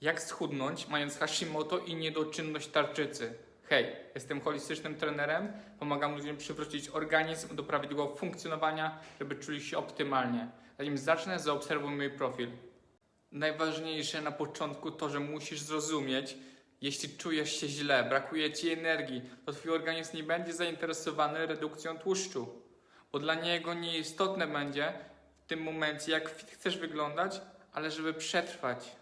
Jak schudnąć, mając Hashimoto i niedoczynność tarczycy? Hej, jestem holistycznym trenerem, pomagam ludziom przywrócić organizm do prawidłowego funkcjonowania, żeby czuli się optymalnie. Zanim zacznę, zaobserwuj mój profil. Najważniejsze na początku to, że musisz zrozumieć, jeśli czujesz się źle, brakuje ci energii, to twój organizm nie będzie zainteresowany redukcją tłuszczu, bo dla niego nieistotne będzie w tym momencie, jak chcesz wyglądać, ale żeby przetrwać.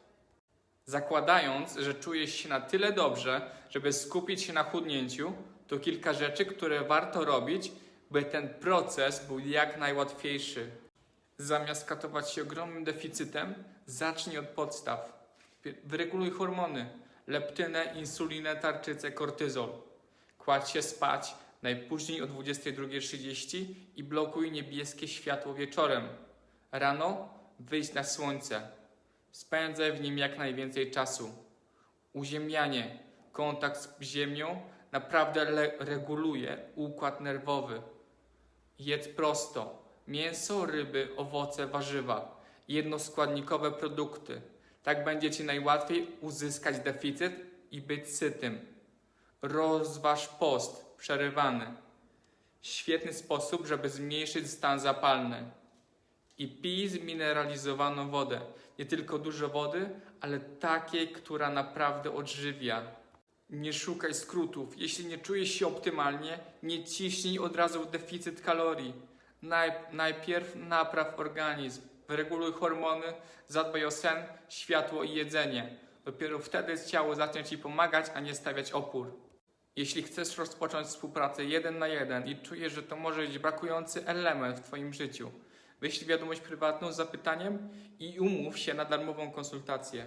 Zakładając, że czujesz się na tyle dobrze, żeby skupić się na chudnięciu, to kilka rzeczy, które warto robić, by ten proces był jak najłatwiejszy. Zamiast katować się ogromnym deficytem, zacznij od podstaw. Wyreguluj hormony, leptynę, insulinę, tarczycę, kortyzol. Kładź się spać najpóźniej o 22.30 i blokuj niebieskie światło wieczorem. Rano wyjdź na słońce. Spędzaj w nim jak najwięcej czasu. Uziemianie, kontakt z ziemią naprawdę reguluje układ nerwowy. Jedz prosto. Mięso, ryby, owoce, warzywa. Jednoskładnikowe produkty. Tak będzie Ci najłatwiej uzyskać deficyt i być sytym. Rozważ post przerywany. Świetny sposób, żeby zmniejszyć stan zapalny. I pij zmineralizowaną wodę. Nie tylko dużo wody, ale takiej, która naprawdę odżywia. Nie szukaj skrótów. Jeśli nie czujesz się optymalnie, nie ciśnij od razu deficyt kalorii. Naj, najpierw napraw organizm, wyreguluj hormony, zadbaj o sen, światło i jedzenie. Dopiero wtedy ciało zacznie Ci pomagać, a nie stawiać opór. Jeśli chcesz rozpocząć współpracę jeden na jeden i czujesz, że to może być brakujący element w Twoim życiu, wyślij wiadomość prywatną z zapytaniem i umów się na darmową konsultację.